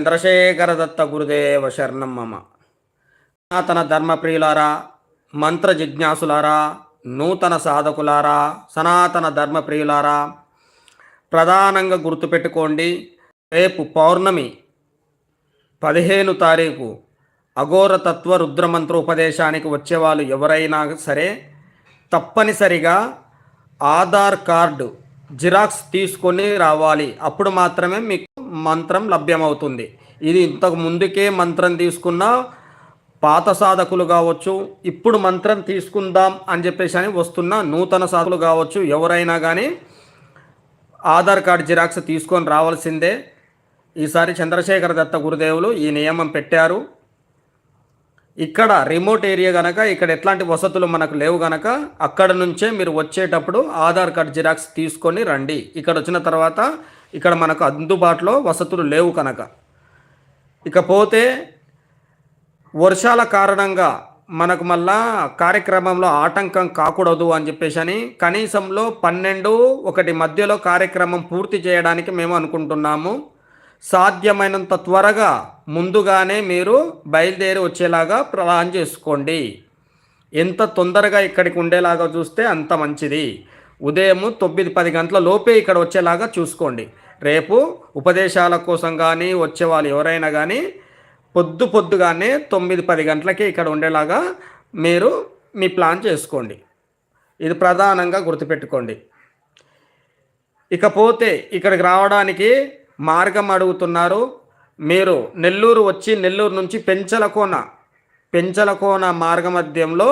చంద్రశేఖర దత్త గురుదేవ శరణం మమ. సనాతన ధర్మప్రియులారా మంత్ర జిజ్ఞాసులారా నూతన సాధకులారా సనాతన ధర్మప్రియులారా ప్రధానంగా గుర్తుపెట్టుకోండి రేపు పౌర్ణమి పదిహేను తారీఖు అఘోరతత్వ రుద్రమంత్ర ఉపదేశానికి వచ్చేవాళ్ళు ఎవరైనా సరే తప్పనిసరిగా ఆధార్ కార్డు జిరాక్స్ తీసుకొని రావాలి. అప్పుడు మాత్రమే మీకు మంత్రం లభ్యమవుతుంది. ఇది ఇంతకు ముందుకే మంత్రం తీసుకున్న పాత సాధకులు కావచ్చు ఇప్పుడు మంత్రం తీసుకుందాం అని చెప్పేసి అని వస్తున్న నూతన సాధకులు కావచ్చు ఎవరైనా కానీ ఆధార్ కార్డ్ జిరాక్స్ తీసుకొని రావాల్సిందే. ఈసారి చంద్రశేఖర దత్త గురుదేవులు ఈ నియమం పెట్టారు. ఇక్కడ రిమోట్ ఏరియా కనుక ఇక్కడ ఎట్లాంటి వసతులు మనకు లేవు కనుక అక్కడ నుంచే మీరు వచ్చేటప్పుడు ఆధార్ కార్డ్ జిరాక్స్ తీసుకొని రండి. ఇక్కడ వచ్చిన తర్వాత ఇక్కడ మనకు అందుబాటులో వసతులు లేవు కనుక. ఇకపోతే వర్షాల కారణంగా మనకు మళ్ళా కార్యక్రమంలో ఆటంకం కాకూడదు అని చెప్పేసి అని కనీసంలో పన్నెండు ఒకటి మధ్యలో కార్యక్రమం పూర్తి చేయడానికి మేము అనుకుంటున్నాము. సాధ్యమైనంత త్వరగా ముందుగానే మీరు బయలుదేరి వచ్చేలాగా ప్లాన్ చేసుకోండి. ఎంత తొందరగా ఇక్కడికి ఉండేలాగా చూస్తే అంత మంచిది. ఉదయం తొమ్మిది పది గంటల లోపే ఇక్కడ వచ్చేలాగా చూసుకోండి. రేపు ఉపదేశాల కోసం కానీ వచ్చే వాళ్ళు ఎవరైనా కానీ పొద్దు పొద్దుగానే తొమ్మిది పది గంటలకే ఇక్కడ ఉండేలాగా మీరు మీ ప్లాన్ చేసుకోండి. ఇది ప్రధానంగా గుర్తుపెట్టుకోండి. ఇకపోతే ఇక్కడికి రావడానికి మార్గం అడుగుతున్నారు. మీరు నెల్లూరు వచ్చి నెల్లూరు నుంచి పెంచలకోన పెంచలకోన మార్గ మధ్యంలో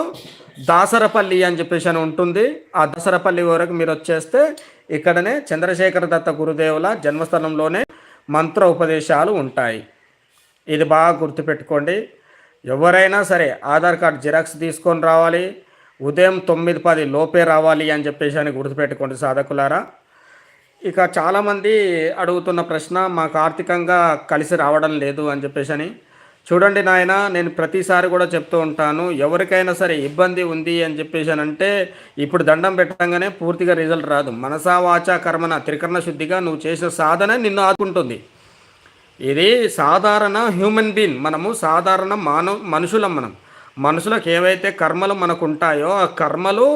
దాసరపల్లి అని చెప్పేసి అని ఉంటుంది. ఆ దాసరపల్లి వరకు మీరు వచ్చేస్తే ఇక్కడనే చంద్రశేఖర దత్త గురుదేవుల జన్మస్థలంలోనే మంత్ర ఉపదేశాలు ఉంటాయి. ఇది బాగా గుర్తుపెట్టుకోండి. ఎవరైనా సరే ఆధార్ కార్డ్ జిరాక్స్ తీసుకొని రావాలి. ఉదయం తొమ్మిది పది లోపే రావాలి అని చెప్పేసి అని గుర్తుపెట్టుకోండి సాధకులారా. ఇక చాలామంది అడుగుతున్న ప్రశ్న మాకు ఆర్థికంగా కలిసి రావడం లేదు అని చెప్పేసి అని చూడండి నాయన నేను ప్రతిసారి కూడా చెప్తూ ఉంటాను ఎవరికైనా సరే ఇబ్బంది ఉంది అని చెప్పేసి అని అంటే ఇప్పుడు దండం పెట్టంగానే పూర్తిగా రిజల్ట్ రాదు. మనసా వాచా కర్మన త్రికరణ శుద్ధిగా నువ్వు చేసే సాధన నిన్ను ఆదుకుంటుంది. ఇది సాధారణ హ్యూమన్ బీయింగ్ మనము సాధారణ మానవ మనుషులం మనం. మనుషులకు ఏవైతే కర్మలు మనకు ఉంటాయో ఆ కర్మలు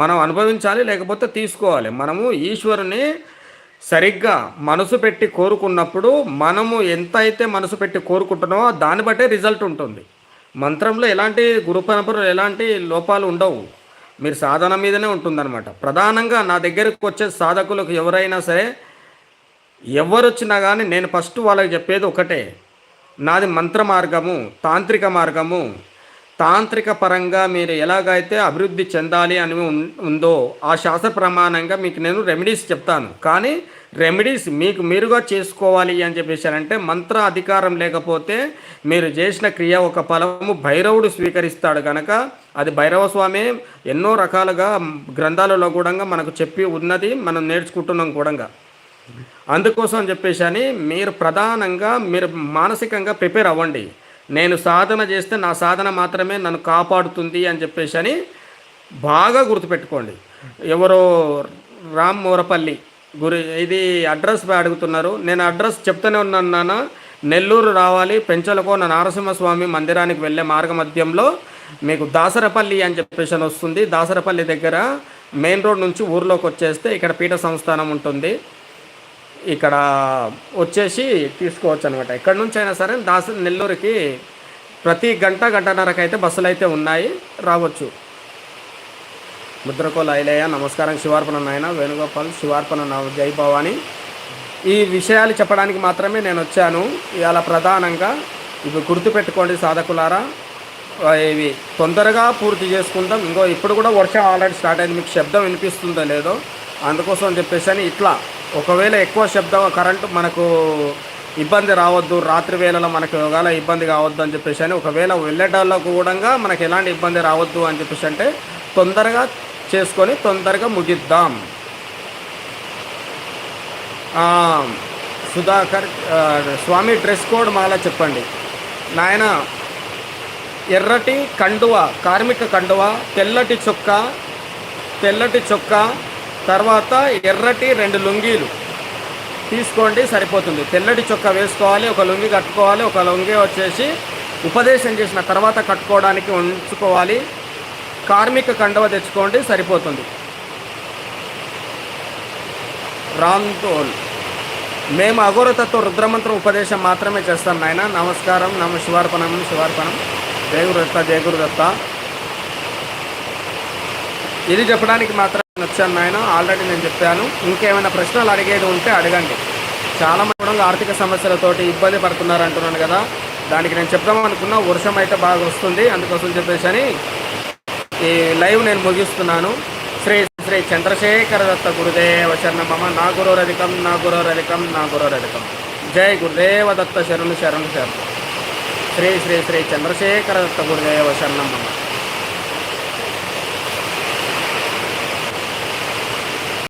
మనం అనుభవించాలి లేకపోతే తీసుకోవాలి. మనము ఈశ్వరుని సరిగ్గా మనసు పెట్టి కోరుకున్నప్పుడు మనము ఎంత అయితే మనసు పెట్టి కోరుకుంటున్నామో దాన్ని బట్టే రిజల్ట్ ఉంటుంది. మంత్రంలో ఎలాంటి గురు పరంపరలు ఎలాంటి లోపాలు ఉండవు. మీరు సాధన మీదనే ఉంటుందన్నమాట. ప్రధానంగా నా దగ్గరకు వచ్చే సాధకులకు ఎవరైనా సరే ఎవరు వచ్చినా కానీ నేను ఫస్ట్ వాళ్ళకి చెప్పేది ఒకటే. నాది మంత్ర మార్గము తాంత్రిక మార్గము తాంత్రిక పరంగా మీరు ఎలాగైతే అభివృద్ధి చెందాలి అని ఉందో ఆ శాస్త్ర ప్రమాణంగా మీకు నేను రెమెడీస్ చెప్తాను. కానీ రెమెడీస్ మీకు మీరుగా చేసుకోవాలి అని చెప్పేసారంటే మంత్ర అధికారం లేకపోతే మీరు చేసిన క్రియ ఒక ఫలము భైరవుడు స్వీకరిస్తాడు కనుక అది భైరవ స్వామి ఎన్నో రకాలుగా గ్రంథాలలో కూడా మనకు చెప్పి ఉన్నది మనం నేర్చుకుంటున్నాం కూడా అందుకోసం చెప్పేసి అని మీరు ప్రధానంగా మీరు మానసికంగా ప్రిపేర్ అవ్వండి. నేను సాధన చేస్తే నా సాధన మాత్రమే నన్ను కాపాడుతుంది అని చెప్పేసి అని బాగా గుర్తుపెట్టుకోండి. ఎవరో రామ్ మూరపల్లి గురి ఇది అడ్రస్ అడుగుతున్నారు. నేను అడ్రస్ చెప్తూనే ఉన్నాను నాన్న. నెల్లూరు రావాలి. పెంచలకోన నారసింహస్వామి మందిరానికి వెళ్ళే మార్గ మధ్యంలో మీకు దాసరపల్లి అని చెప్పేసి అని వస్తుంది. దాసరపల్లి దగ్గర మెయిన్ రోడ్ నుంచి ఊర్లోకి వచ్చేస్తే ఇక్కడ పీఠ సంస్థానం ఉంటుంది. ఇక్కడ వచ్చేసి తీసుకోవచ్చు అనమాట ఎక్కడి నుంచి అయినా సరే దాస నెల్లూరుకి ప్రతి గంట గంటన్నరకు అయితే బస్సులు అయితే ఉన్నాయి రావచ్చు. ముద్రకోల ఐలయ్య నమస్కారం శివార్పణ నాయన వేణుగోపాల్ శివార్పణ నా జై భవాని. ఈ విషయాలు చెప్పడానికి మాత్రమే నేను వచ్చాను ఇవాళ ప్రధానంగా ఇవి గుర్తుపెట్టుకోండి సాధకులారా. ఇవి తొందరగా పూర్తి చేసుకుందాం. ఇంకో ఇప్పుడు కూడా వర్షం ఆల్రెడీ స్టార్ట్ అయింది. మీకు శబ్దం వినిపిస్తుందో లేదో అందుకోసం చెప్పేసి అని ఇట్లా ఒకవేళ ఎక్కువ శబ్దం కరెంటు మనకు ఇబ్బంది రావద్దు రాత్రి వేళలో మనకు ఒకవేళ ఇబ్బంది కావద్దు అని చెప్పేసి అని ఒకవేళ వెళ్ళేటోళ్ళకు కూడా మనకు ఎలాంటి ఇబ్బంది రావద్దు అని చెప్పేసి అంటే తొందరగా చేసుకొని తొందరగా ముగిద్దాం. సుధాకర్ స్వామి డ్రెస్ కోడ్ మాలా చెప్పండి. నాయన ఎర్రటి కండువ కార్మిక కండువ తెల్లటి చొక్క తెల్లటి చొక్క తర్వాత ఎర్రటి రెండు లుంగీలు. తీసుకోండి సరిపోతుంది. తెల్లటి చొక్కా వేసుకోవాలి ఒక లుంగి కట్టుకోవాలి ఒక లుంగి వచ్చేసి ఉపదేశం చేసిన తర్వాత కట్టుకోవడానికి ఉంచుకోవాలి. కార్మిక కండవ తెచ్చుకోండి సరిపోతుంది. రాంతోల్. మేము అఘోరతత్వ రుద్రమంత్రం ఉపదేశం మాత్రమే చేస్తాం నాయన. నమస్కారం నమ శివార్పణం శివార్పణం. జయగురుదత్త జయగురుదత్త ఇది చెప్పడానికి మాత్రం వచ్చాను నాయన. ఆల్రెడీ నేను చెప్పాను. ఇంకేమైనా ప్రశ్నలు అడిగేది ఉంటే అడగండి. చాలామంది కూడా ఆర్థిక సమస్యలతోటి ఇబ్బంది పడుతున్నారు అంటున్నాను కదా. దానికి నేను చెప్దాం అనుకున్నా. వర్షం అయితే బాగా వస్తుంది. అందుకోసం చెప్పేసి అని ఈ లైవ్ నేను ముగిస్తున్నాను. శ్రీ శ్రీ చంద్రశేఖర దత్త గురుదేవ శరణమ్మ నా గురోరధికం నా గురోరధికం నా గురోరధికం జై గురుదేవ దత్త శరణు శరణు శరణు. శ్రీ శ్రీ శ్రీ చంద్రశేఖర దత్త గురుదేవ శరణమ్మ